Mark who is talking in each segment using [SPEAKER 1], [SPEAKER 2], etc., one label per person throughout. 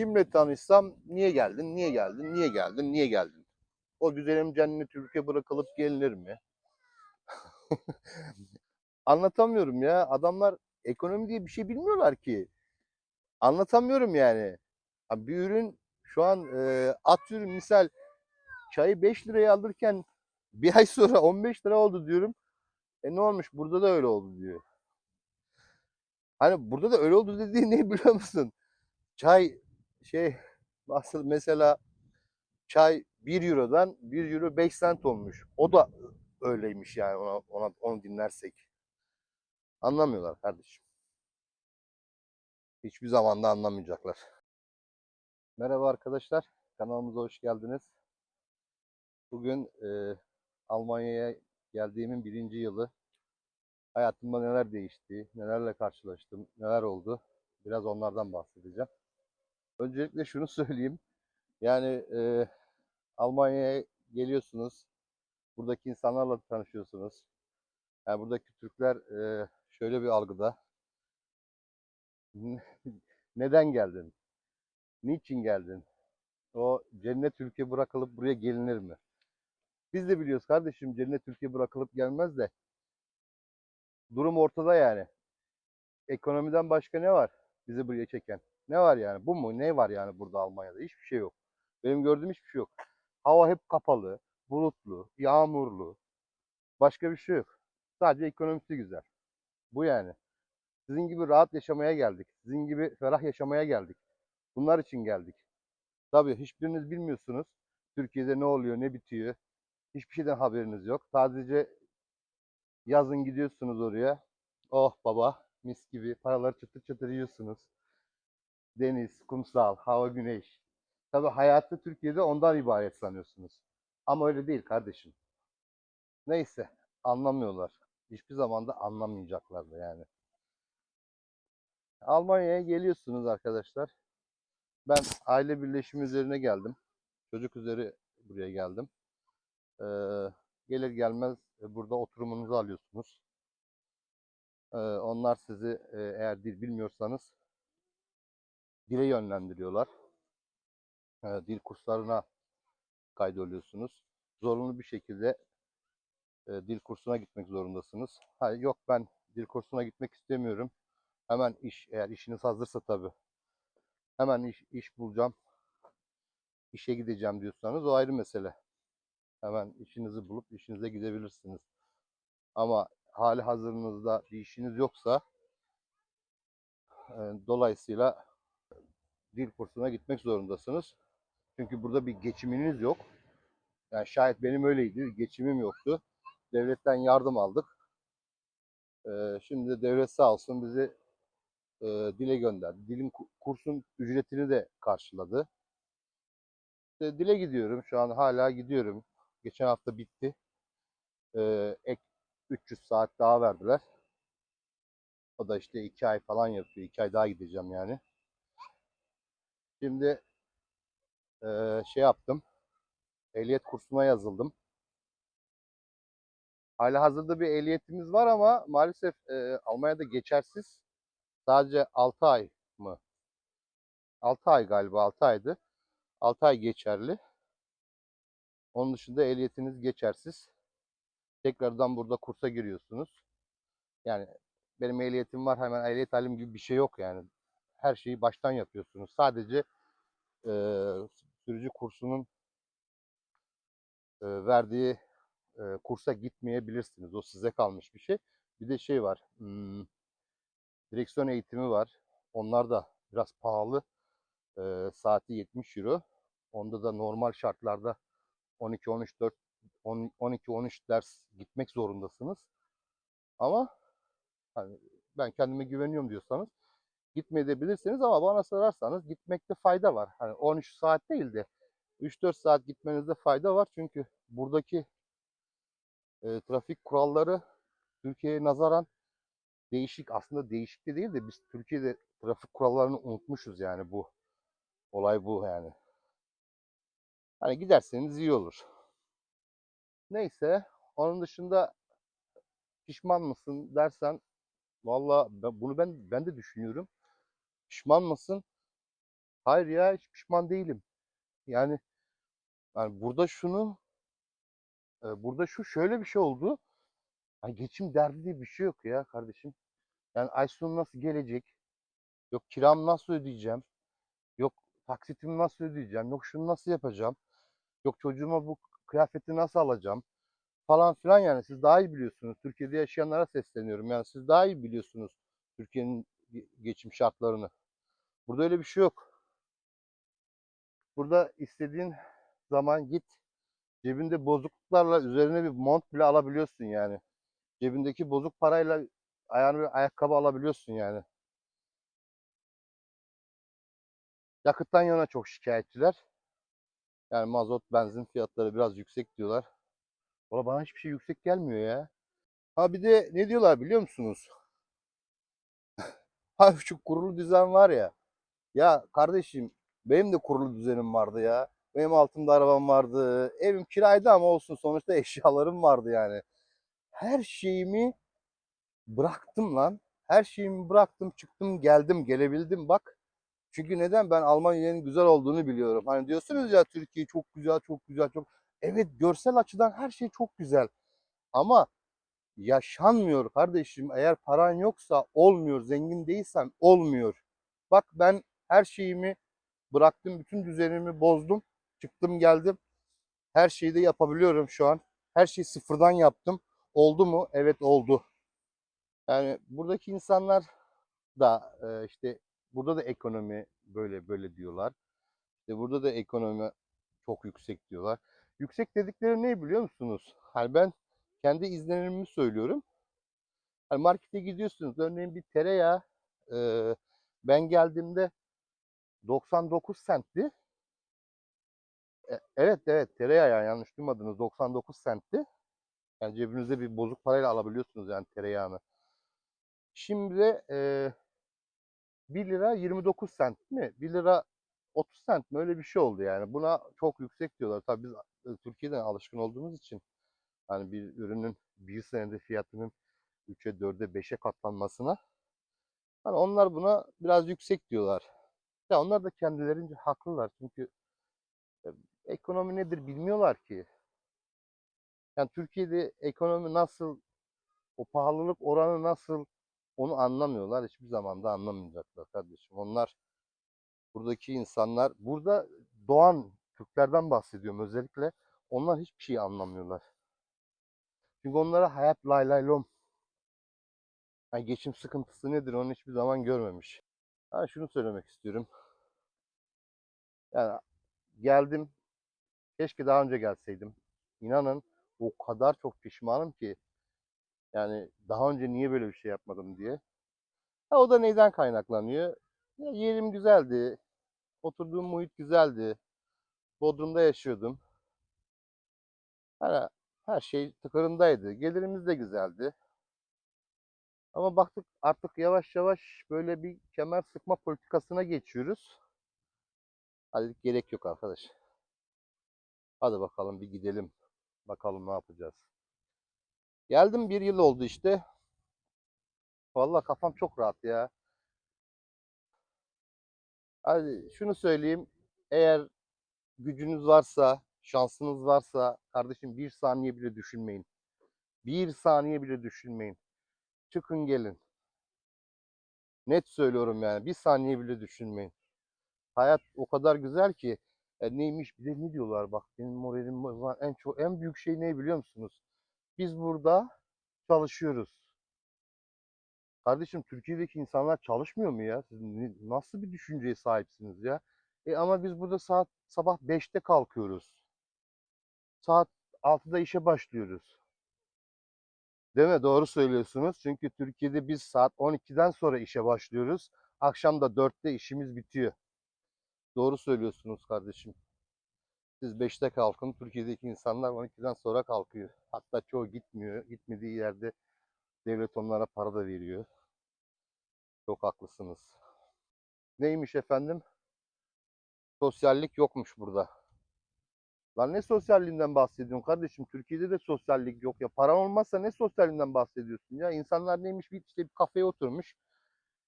[SPEAKER 1] Kimle tanışsam niye geldin, niye geldin, niye geldin, niye geldin? O güzelim cennet ülke bırakılıp gelinir mi? Anlatamıyorum ya. Adamlar ekonomi diye bir şey bilmiyorlar ki. Anlatamıyorum yani. Bir ürün şu an e, atıyorum misal çayı 5 liraya alırken bir ay sonra 15 lira oldu diyorum. E ne olmuş? Burada da öyle oldu diyor. Hani burada da öyle oldu dediği ne biliyor musun? Çay şey nasıl mesela çay 1 Euro'dan 1 Euro 5 cent olmuş. O da öyleymiş yani ona, ona onu dinlersek. Anlamıyorlar kardeşim. Hiçbir zaman da anlamayacaklar. Merhaba arkadaşlar. Kanalımıza hoş geldiniz. Bugün e, Almanya'ya geldiğimin birinci yılı. Hayatımda neler değişti, nelerle karşılaştım, neler oldu. Biraz onlardan bahsedeceğim. Öncelikle şunu söyleyeyim. Yani e, Almanya'ya geliyorsunuz. Buradaki insanlarla tanışıyorsunuz. Yani buradaki Türkler e, şöyle bir algıda. Neden geldin? Niçin geldin? O cennet ülke bırakılıp buraya gelinir mi? Biz de biliyoruz kardeşim cennet ülke bırakılıp gelmez de. Durum ortada yani. Ekonomiden başka ne var bizi buraya çeken? Ne var yani? Bu mu? Ne var yani burada Almanya'da? Hiçbir şey yok. Benim gördüğüm hiçbir şey yok. Hava hep kapalı, bulutlu, yağmurlu. Başka bir şey yok. Sadece ekonomisi güzel. Bu yani. Sizin gibi rahat yaşamaya geldik. Sizin gibi ferah yaşamaya geldik. Bunlar için geldik. Tabii hiçbiriniz bilmiyorsunuz. Türkiye'de ne oluyor, ne bitiyor. Hiçbir şeyden haberiniz yok. Sadece yazın gidiyorsunuz oraya. Oh baba mis gibi paraları çıtır çıtır yiyorsunuz. Deniz, kumsal, hava, güneş. Tabii hayatı Türkiye'de ondan ibaret sanıyorsunuz. Ama öyle değil kardeşim. Neyse anlamıyorlar. Hiçbir zaman da anlamayacaklar da yani. Almanya'ya geliyorsunuz arkadaşlar. Ben aile birleşimi üzerine geldim. Çocuk üzeri buraya geldim. Ee, gelir gelmez e, burada oturumunuzu alıyorsunuz. Ee, onlar sizi e, eğer dil bilmiyorsanız dile yönlendiriyorlar. Ee, dil kurslarına kaydoluyorsunuz. Zorunlu bir şekilde e, dil kursuna gitmek zorundasınız. Ha, yok ben dil kursuna gitmek istemiyorum. Hemen iş, eğer işiniz hazırsa tabii. Hemen iş, iş bulacağım. işe gideceğim diyorsanız o ayrı mesele. Hemen işinizi bulup işinize gidebilirsiniz. Ama hali hazırınızda bir işiniz yoksa e, dolayısıyla dil kursuna gitmek zorundasınız. Çünkü burada bir geçiminiz yok. Yani şayet benim öyleydi. Geçimim yoktu. Devletten yardım aldık. E, şimdi de devlet sağ olsun bizi e, dile gönderdi. Dilin ku- kursun ücretini de karşıladı. Dile gidiyorum. Şu an hala gidiyorum. Geçen hafta bitti. E, ek 300 saat daha verdiler. O da işte 2 ay falan yapıyor. 2 ay daha gideceğim yani. Şimdi e, şey yaptım. Ehliyet kursuna yazıldım. Hala hazırda bir ehliyetimiz var ama maalesef e, Almanya'da geçersiz. Sadece 6 ay mı? 6 ay galiba 6 aydı. 6 ay geçerli. Onun dışında ehliyetiniz geçersiz. Tekrardan burada kursa giriyorsunuz. Yani benim ehliyetim var hemen ehliyet halim gibi bir şey yok yani. Her şeyi baştan yapıyorsunuz. Sadece e, sürücü kursunun e, verdiği e, kursa gitmeyebilirsiniz. O size kalmış bir şey. Bir de şey var. hmm, direksiyon eğitimi var. Onlar da biraz pahalı. E, saati 70 euro. Onda da normal şartlarda 12-13 4 12-13 ders gitmek zorundasınız. Ama hani ben kendime güveniyorum diyorsanız gitmeyebilirsiniz ama bana sorarsanız gitmekte fayda var. Hani 13 saat değil de 3-4 saat gitmenizde fayda var. Çünkü buradaki e, trafik kuralları Türkiye'ye nazaran değişik. Aslında değişik de değil de biz Türkiye'de trafik kurallarını unutmuşuz yani bu. Olay bu yani. Hani giderseniz iyi olur. Neyse. Onun dışında pişman mısın dersen valla bunu ben ben de düşünüyorum. Pişman mısın? Hayır ya hiç pişman değilim. Yani, yani burada şunu e, burada şu şöyle bir şey oldu. Hani geçim derdi diye bir şey yok ya kardeşim. Yani ay sonu nasıl gelecek? Yok kiram nasıl ödeyeceğim? Yok taksitimi nasıl ödeyeceğim? Yok şunu nasıl yapacağım? Yok çocuğuma bu kıyafeti nasıl alacağım? Falan filan yani siz daha iyi biliyorsunuz. Türkiye'de yaşayanlara sesleniyorum. Yani siz daha iyi biliyorsunuz Türkiye'nin ge- geçim şartlarını. Burada öyle bir şey yok. Burada istediğin zaman git cebinde bozukluklarla üzerine bir mont bile alabiliyorsun yani. Cebindeki bozuk parayla ayağına bir ayakkabı alabiliyorsun yani. Yakıttan yana çok şikayetçiler. Yani mazot, benzin fiyatları biraz yüksek diyorlar. Valla bana hiçbir şey yüksek gelmiyor ya. Ha bir de ne diyorlar biliyor musunuz? Ha şu kurulu düzen var ya. Ya kardeşim benim de kurulu düzenim vardı ya. Benim altımda arabam vardı. Evim kiraydı ama olsun sonuçta eşyalarım vardı yani. Her şeyimi bıraktım lan. Her şeyimi bıraktım, çıktım, geldim, gelebildim bak. Çünkü neden? Ben Almanya'nın güzel olduğunu biliyorum. Hani diyorsunuz ya Türkiye çok güzel, çok güzel, çok. Evet görsel açıdan her şey çok güzel. Ama yaşanmıyor kardeşim. Eğer paran yoksa olmuyor. Zengin değilsen olmuyor. Bak ben her şeyimi bıraktım. Bütün düzenimi bozdum. Çıktım geldim. Her şeyi de yapabiliyorum şu an. Her şeyi sıfırdan yaptım. Oldu mu? Evet oldu. Yani buradaki insanlar da e, işte burada da ekonomi böyle böyle diyorlar. İşte burada da ekonomi çok yüksek diyorlar. Yüksek dedikleri ne biliyor musunuz? Hani ben kendi izlenimimi söylüyorum. Hani markete gidiyorsunuz. Örneğin bir tereyağı e, ben geldiğimde 99 centti. E, evet evet tereyağı yanlış duymadınız 99 centti. Yani cebinizde bir bozuk parayla alabiliyorsunuz yani tereyağını. Şimdi e, 1 lira 29 cent mi? 1 lira 30 cent mi? Öyle bir şey oldu yani. Buna çok yüksek diyorlar. Tabii biz e, Türkiye'den alışkın olduğumuz için hani bir ürünün bir senede fiyatının 3'e 4'e 5'e katlanmasına hani onlar buna biraz yüksek diyorlar. Ya onlar da kendilerince haklılar. Çünkü e, ekonomi nedir bilmiyorlar ki. Yani Türkiye'de ekonomi nasıl, o pahalılık oranı nasıl onu anlamıyorlar. Hiçbir zaman da anlamayacaklar kardeşim. Onlar buradaki insanlar, burada doğan Türklerden bahsediyorum özellikle. Onlar hiçbir şey anlamıyorlar. Çünkü onlara hayat lay lay lom. Yani geçim sıkıntısı nedir onu hiçbir zaman görmemiş. Ben şunu söylemek istiyorum. Yani geldim. Keşke daha önce gelseydim. İnanın o kadar çok pişmanım ki. Yani daha önce niye böyle bir şey yapmadım diye. Ha, o da neyden kaynaklanıyor? Ya yerim güzeldi. Oturduğum muhit güzeldi. Bodrum'da yaşıyordum. Hani her şey tıkırındaydı. Gelirimiz de güzeldi. Ama baktık artık yavaş yavaş böyle bir kemer sıkma politikasına geçiyoruz. Hadi gerek yok arkadaş. Hadi bakalım bir gidelim. Bakalım ne yapacağız. Geldim bir yıl oldu işte. Vallahi kafam çok rahat ya. Hadi şunu söyleyeyim. Eğer gücünüz varsa, şansınız varsa kardeşim bir saniye bile düşünmeyin. Bir saniye bile düşünmeyin. Çıkın gelin. Net söylüyorum yani. Bir saniye bile düşünmeyin. Hayat o kadar güzel ki e, neymiş bir de ne diyorlar bak benim moralim en çok en büyük şey ne biliyor musunuz? Biz burada çalışıyoruz. Kardeşim Türkiye'deki insanlar çalışmıyor mu ya? Siz nasıl bir düşünceye sahipsiniz ya? E ama biz burada saat sabah 5'te kalkıyoruz. Saat 6'da işe başlıyoruz. Değil mi? Doğru söylüyorsunuz. Çünkü Türkiye'de biz saat 12'den sonra işe başlıyoruz. Akşam da 4'te işimiz bitiyor. Doğru söylüyorsunuz kardeşim. Siz 5'te kalkın. Türkiye'deki insanlar 12'den sonra kalkıyor. Hatta çoğu gitmiyor. Gitmediği yerde devlet onlara para da veriyor. Çok haklısınız. Neymiş efendim? Sosyallik yokmuş burada. Lan ne sosyalliğinden bahsediyorsun kardeşim? Türkiye'de de sosyallik yok ya. Paran olmazsa ne sosyalliğinden bahsediyorsun ya? İnsanlar neymiş bir işte bir kafeye oturmuş.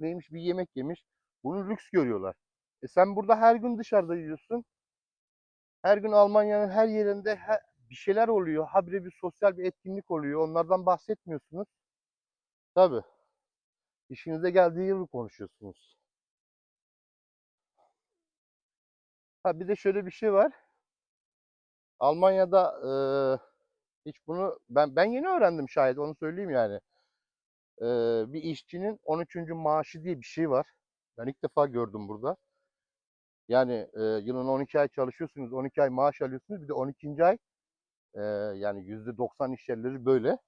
[SPEAKER 1] Neymiş bir yemek yemiş. Bunu lüks görüyorlar. E sen burada her gün dışarıda yiyorsun. Her gün Almanya'nın her yerinde he- bir şeyler oluyor. Habire bir sosyal bir etkinlik oluyor. Onlardan bahsetmiyorsunuz. Tabii. İşinize geldiği gibi konuşuyorsunuz. Ha bir de şöyle bir şey var. Almanya'da eee, hiç bunu ben ben yeni öğrendim şayet onu söyleyeyim yani. Eee, bir işçinin 13. maaşı diye bir şey var. Ben ilk defa gördüm burada. Yani eee, yılın 12 ay çalışıyorsunuz, 12 ay maaş alıyorsunuz. Bir de 12. ay eee, yani %90 iş yerleri böyle.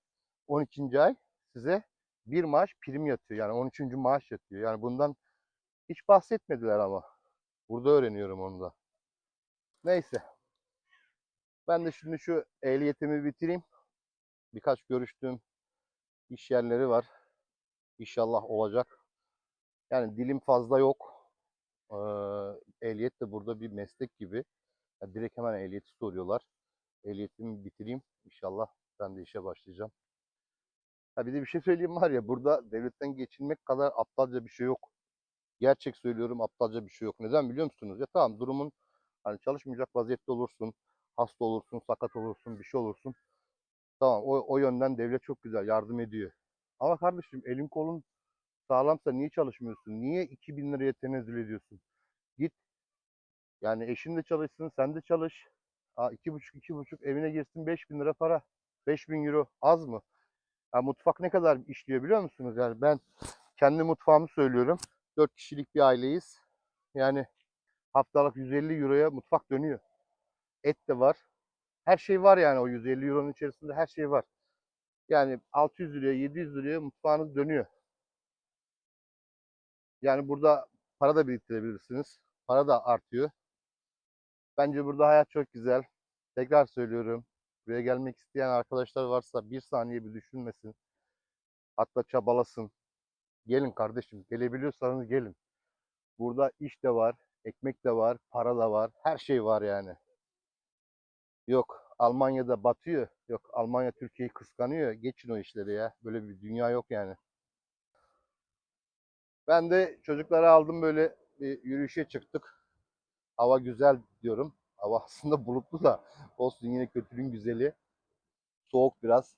[SPEAKER 1] 12. ay size bir maaş prim yatıyor. Yani 13. maaş yatıyor. Yani bundan hiç bahsetmediler ama. Burada öğreniyorum onu da. Neyse. Ben de şimdi şu ehliyetimi bitireyim. Birkaç görüştüğüm iş yerleri var. İnşallah olacak. Yani dilim fazla yok. Ee, ehliyet de burada bir meslek gibi. Ya direkt hemen ehliyeti soruyorlar. Ehliyetimi bitireyim. İnşallah ben de işe başlayacağım. Ha bir de bir şey söyleyeyim var ya burada devletten geçinmek kadar aptalca bir şey yok. Gerçek söylüyorum aptalca bir şey yok. Neden biliyor musunuz? Ya tamam durumun hani çalışmayacak vaziyette olursun. Hasta olursun, sakat olursun, bir şey olursun. Tamam o, o yönden devlet çok güzel yardım ediyor. Ama kardeşim elin kolun sağlamsa niye çalışmıyorsun? Niye 2000 liraya tenezzül ediyorsun? Yani eşin de çalışsın, sen de çalış. Ha, iki buçuk, iki buçuk evine girsin 5000 lira para. 5000 euro az mı? Ha, mutfak ne kadar işliyor biliyor musunuz? Yani ben kendi mutfağımı söylüyorum. 4 kişilik bir aileyiz. Yani haftalık 150 euroya mutfak dönüyor. Et de var. Her şey var yani o 150 euronun içerisinde her şey var. Yani 600 liraya 700 liraya mutfağınız dönüyor. Yani burada para da biriktirebilirsiniz. Para da artıyor. Bence burada hayat çok güzel. Tekrar söylüyorum. Buraya gelmek isteyen arkadaşlar varsa bir saniye bir düşünmesin. Hatta çabalasın. Gelin kardeşim. Gelebiliyorsanız gelin. Burada iş de var, ekmek de var, para da var. Her şey var yani. Yok Almanya'da batıyor. Yok Almanya Türkiye'yi kıskanıyor. Geçin o işleri ya. Böyle bir dünya yok yani. Ben de çocukları aldım böyle bir yürüyüşe çıktık. Hava güzel diyorum. Hava aslında bulutlu da olsun yine kötülüğün güzeli. Soğuk biraz.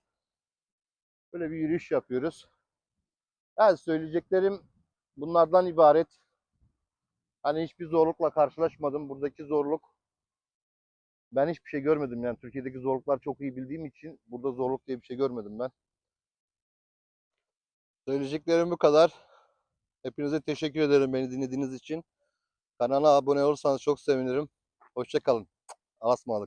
[SPEAKER 1] Böyle bir yürüyüş yapıyoruz. Yani söyleyeceklerim bunlardan ibaret. Hani hiçbir zorlukla karşılaşmadım. Buradaki zorluk ben hiçbir şey görmedim. Yani Türkiye'deki zorluklar çok iyi bildiğim için burada zorluk diye bir şey görmedim ben. Söyleyeceklerim bu kadar. Hepinize teşekkür ederim beni dinlediğiniz için. Kanala abone olursanız çok sevinirim. Hoşçakalın. Alasmalık.